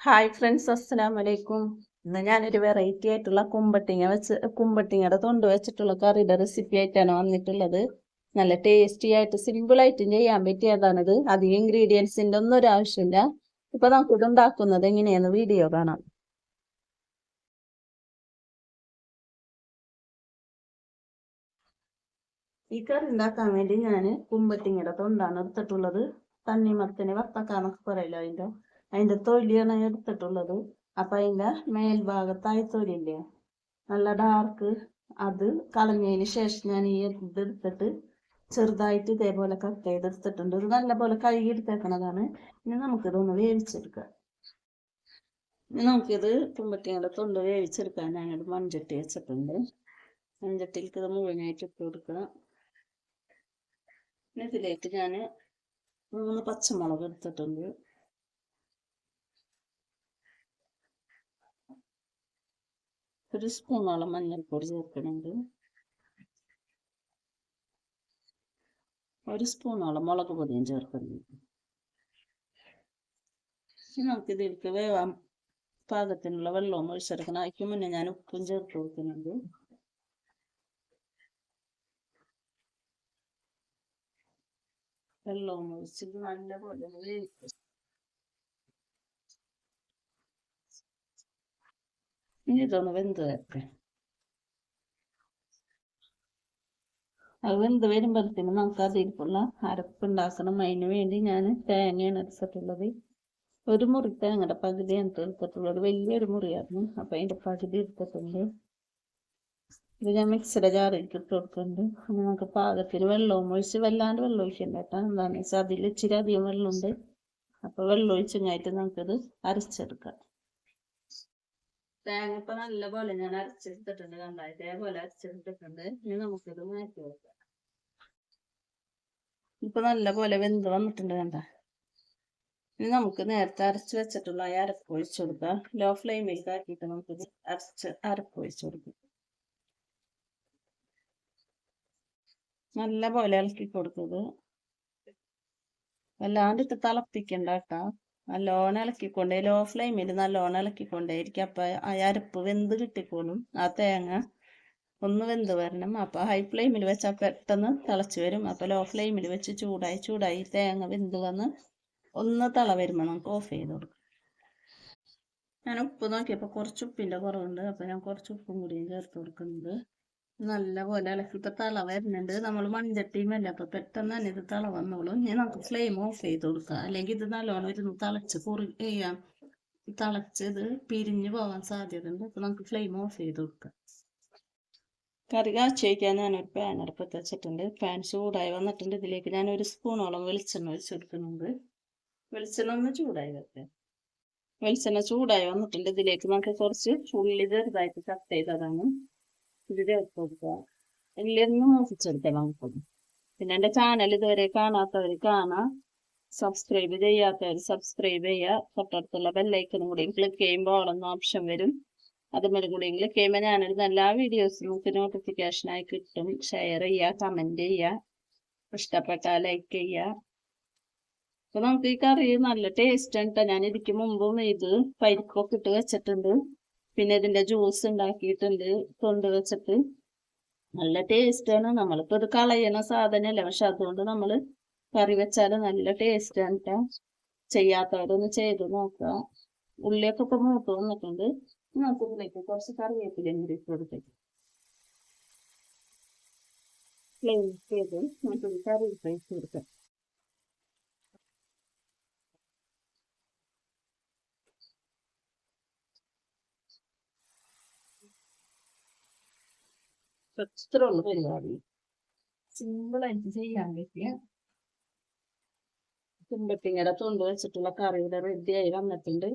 Hi friends അസ്സലാം വലൈക്കും ഇന്ന് ഞാനൊരു വെറൈറ്റി ആയിട്ടുള്ള കുമ്പട്ടിങ്ങ വെച്ച് കുമ്പട്ടിങ്ങയുടെ തൊണ്ട് വെച്ചിട്ടുള്ള കറിയുടെ റെസിപ്പി ആയിട്ടാണ് വന്നിട്ടുള്ളത്. നല്ല ടേസ്റ്റി ആയിട്ട് സിമ്പിളായിട്ടും ചെയ്യാൻ പറ്റിയതാണിത്. അധികം ഇൻഗ്രീഡിയൻസിന്റെ ഒന്നും ഒരു ആവശ്യമില്ല. ഇപ്പൊ നമുക്കിത് ഉണ്ടാക്കുന്നത് എങ്ങനെയാന്ന് വീഡിയോ കാണാം. ഈ കറി ഉണ്ടാക്കാൻ വേണ്ടി ഞാൻ കുമ്പട്ടിങ്ങയുടെ തൊണ്ടാണ് എടുത്തിട്ടുള്ളത്. തണ്ണിമത്തന് വത്തക്കാന്നൊക്കെ പറയല്ലോ അതിന്റെ? അതിന്റെ തൊലിയാണ് എടുത്തിട്ടുള്ളത്. അപ്പം അതിന്റെ മേൽഭാഗത്തായി തൊലില്ലേ നല്ല ഡാർക്ക് അത് കളഞ്ഞതിന് ശേഷം ഞാൻ ഈ ഇതെടുത്തിട്ട് ചെറുതായിട്ട് ഇതേപോലെ കട്ട് ചെയ്തെടുത്തിട്ടുണ്ട്. ഇത് നല്ലപോലെ കഴുകി എടുത്തേക്കണതാണ്. ഇനി നമുക്കിതൊന്ന് വേവിച്ചെടുക്കാം. ഇനി നമുക്കിത് തുമ്പട്ടിയുടെ തൊണ്ട് വേവിച്ചെടുക്കാൻ ഞാനൊരു മൺചട്ടി വെച്ചിട്ടുണ്ട്. മൺചട്ടിയിലേക്ക് ഇത് മുഴുവനായിട്ട് ഇട്ട് കൊടുക്കുക. ഇതിലേക്ക് ഞാൻ മൂന്ന് പച്ചമുളക് എടുത്തിട്ടുണ്ട്. ഒരു സ്പൂണോളം മഞ്ഞൾപ്പൊടി ചേർക്കുന്നുണ്ട് ഒരു സ്പൂണോളം മുളക് പൊടിയും ചേർക്കുന്നുണ്ട് നമുക്ക് ഇതിലേക്ക് വേവാൻ പാകത്തിനുള്ള വെള്ളവും ഒഴിച്ചെടുക്കണം. അതിക്ക് മുന്നേ ഞാൻ ഉപ്പും ചേർത്ത് കൊടുക്കുന്നുണ്ട്. വെള്ളവും ഒഴിച്ചിട്ട് നല്ലപോലെ വേവിക്കും. ഇനി ഇതൊന്ന് വെന്ത് വരട്ടെ അത് വെന്ത് വരുമ്പോഴത്തേനും നമുക്ക് അതിലേക്കുള്ള അരപ്പുണ്ടാക്കണം അതിന് വേണ്ടി ഞാൻ തേങ്ങയാണ് എടുത്തിട്ടുള്ളത്. ഒരു മുറി തേങ്ങയുടെ പകുതിയാണ് എടുത്തിട്ടുള്ളത്. വലിയൊരു മുറിയായിരുന്നു. അപ്പം അതിന്റെ പകുതി എടുത്തിട്ടുണ്ട്. ഇത് ഞാൻ മിക്സിയുടെ ജാറിലേക്ക് ഇട്ട് കൊടുക്കുന്നുണ്ട്. നമുക്ക് പാകത്തിന് വെള്ളവും ഒഴിച്ച് വല്ലാണ്ട് വെള്ളം ഒഴിക്കണ്ട കേട്ടോ. എന്താണെന്ന് വെച്ചാൽ അതിൽ ഇച്ചിരി അധികം വെള്ളമുണ്ട്. അപ്പോൾ വെള്ളം ഒഴിച്ചങ്ങായിട്ട് നമുക്കത് അരച്ചെടുക്കാം. തേങ്ങ ഇപ്പൊ നല്ല പോലെ ഞാൻ അരച്ചെടുത്തിട്ടുണ്ട് കണ്ട? ഇതേപോലെ അരച്ചെടുത്തിട്ടുണ്ട്. ഇനി നമുക്കിത് മാറ്റി വെക്കാം. ഇപ്പൊ നല്ല പോലെ വെന്ത് വന്നിട്ടുണ്ട് കണ്ട? ഇനി നമുക്ക് നേരത്തെ അരച്ചു വെച്ചിട്ടുള്ള ഈ അരപ്പ് ഒഴിച്ചു കൊടുക്കാം. ലോ ഫ്ലെയിമിലേക്ക് ആക്കിയിട്ട് നമുക്കിത് അരച്ച് അരപ്പ് ഒഴിച്ചു കൊടുക്കാം. നല്ല പോലെ ഇളക്കി കൊടുത്തത്. വല്ലാണ്ട് ഇട്ട് തിളപ്പിക്കണ്ട കേട്ടോ. നല്ലോണം ഇളക്കിക്കൊണ്ടേ ലോ ഫ്ലെയിമിൽ നല്ലോണം ഇളക്കിക്കൊണ്ടേ ഇരിക്കും അപ്പം ആ അരപ്പ് വെന്ത് കിട്ടിക്കോളും. ആ തേങ്ങ ഒന്ന് വെന്ത് വരണം. അപ്പം ഹൈ ഫ്ലെയിമിൽ വെച്ചാൽ പെട്ടെന്ന് തിളച്ച് വരും. അപ്പം ലോ ഫ്ലെയിമിൽ വെച്ച് ചൂടായി ചൂടായി തേങ്ങ വെന്ത് വന്ന് ഒന്ന് തള വരുമ്പോൾ നമുക്ക് ഓഫ് ചെയ്ത് കൊടുക്കാം. ഞാൻ ഉപ്പ് നോക്കിയപ്പോൾ കുറച്ച് ഉപ്പിന്റെ കുറവുണ്ട്. അപ്പം ഞാൻ കുറച്ച് ഉപ്പും കൂടിയും ചേർത്ത് കൊടുക്കുന്നുണ്ട്. നല്ല പോലെ ഇളക്കി തള വരുന്നുണ്ട്. നമ്മൾ മൺചട്ടിയുമല്ല അപ്പൊ പെട്ടെന്ന് തന്നെ ഇത് തള വന്നോളും. ഞാൻ നമുക്ക് ഫ്ലെയിം ഓഫ് ചെയ്ത് കൊടുക്കാം. അല്ലെങ്കിൽ ഇത് നല്ലോണം ഇരുന്ന് തിളച്ച് കുറി ചെയ്യാം തിളച്ചത് പിരിഞ്ഞു പോകാൻ സാധ്യത ഉണ്ട് അപ്പൊ നമുക്ക് ഫ്ലെയിം ഓഫ് ചെയ്ത് കൊടുക്കാം. കറി കാച്ചു വയ്ക്കാൻ ഞാനൊരു പാൻ അടുപ്പത്ത് വെച്ചിട്ടുണ്ട്. പാൻ ചൂടായി വന്നിട്ടുണ്ട്. ഇതിലേക്ക് ഞാൻ ഒരു സ്പൂണോളം വെളിച്ചെണ്ണ ഒഴിച്ചു കൊടുക്കുന്നുണ്ട്. വെളിച്ചെണ്ണ ഒന്ന് ചൂടായി വെക്കാം വെളിച്ചെണ്ണ ചൂടായി വന്നിട്ടുണ്ട്. ഇതിലേക്ക് നമുക്ക് കുറച്ച് ഉള്ളി ചെറുതായിട്ട് കട്ട് ചെയ്തതാണ്. ഇത് ചേർത്ത് കൊടുക്കുക എല്ലാം മൂപ്പിച്ചെടുക്കാം നമുക്ക്. പിന്നെ എന്റെ ചാനൽ ഇതുവരെ കാണാത്തവർ കാണാം. സബ്സ്ക്രൈബ് ചെയ്യാത്തവർ സബ്സ്ക്രൈബ് ചെയ്യുക. തൊട്ടടുത്തുള്ള ബെല്ലൈക്കനും കൂടി ക്ലിക്ക് ചെയ്യുമ്പോൾ ഓളെന്ന ഓപ്ഷൻ വരും. അതുമൊരു കൂടി ക്ലിക്ക് ചെയ്യുമ്പോൾ ഞാനിടുന്ന എല്ലാ വീഡിയോസും നമുക്ക് നോട്ടിഫിക്കേഷനായി കിട്ടും. ഷെയർ ചെയ്യുക കമന്റ് ചെയ്യുക. ഇഷ്ടപ്പെട്ടാൽ ലൈക്ക് ചെയ്യുക. അപ്പൊ നമുക്ക് ഈ കറി നല്ല ടേസ്റ്റ് ഉണ്ടോ ഞാൻ ഇതിക്ക് മുമ്പും ഇത് പരിപ്പൊക്കെ ഇട്ട് വെച്ചിട്ടുണ്ട്. പിന്നെ ഇതിന്റെ ജ്യൂസ് ഉണ്ടാക്കിയിട്ടുണ്ട് കൊണ്ടുവച്ചിട്ട്. നല്ല ടേസ്റ്റാണ് നമ്മളിപ്പോൾ ഇത് കളയണ സാധനമല്ല പക്ഷെ അതുകൊണ്ട് നമ്മൾ കറി വെച്ചാൽ നല്ല ടേസ്റ്റാണ് കേട്ടോ ചെയ്യാത്തവരൊന്ന് ചെയ്ത് നോക്കുക ഉള്ളിയൊക്കെ ഇപ്പം മൂത്ത് വന്നിട്ടുണ്ട്. നമുക്ക് ഇതിലേക്ക് കുറച്ച് കറിവേപ്പിലയും കൂടി കൊടുത്തേക്ക് ക്ലീൻ ചെയ്ത് നമുക്ക് കറിവേപ്പില കൊടുക്കാം. ഇത്രയുള്ള പരിപാടി? സിമ്പിളായിട്ട് ചെയ്യാൻ പറ്റിയ. തുമ്പത്തിങ്ങയുടെ തൊണ്ട് വെച്ചിട്ടുള്ള കറിയുടെ റെഡിയായി വന്നിട്ടുണ്ട്.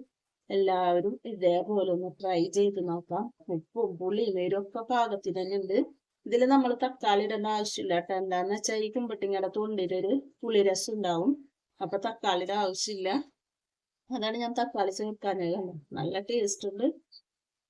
എല്ലാവരും ഇതേപോലെ ഒന്ന് ട്രൈ ചെയ്ത് നോക്കാം. ഉപ്പും പുളിയും എരിവൊക്കെ പാകത്തിന് തന്നെ ഉണ്ട്. ഇതിൽ നമ്മൾ തക്കാളി ഇടേണ്ട ആവശ്യമില്ല കേട്ടോ. എന്താന്ന് വെച്ചാൽ ഈ കുമ്പട്ടിങ്ങയുടെ തൊണ്ടിലൊരു പുളിരസം ഉണ്ടാവും. അപ്പൊ തക്കാളിയുടെ ആവശ്യമില്ല. അതാണ് ഞാൻ തക്കാളി ചേർക്കാനത് നല്ല ടേസ്റ്റ് ഉണ്ട്.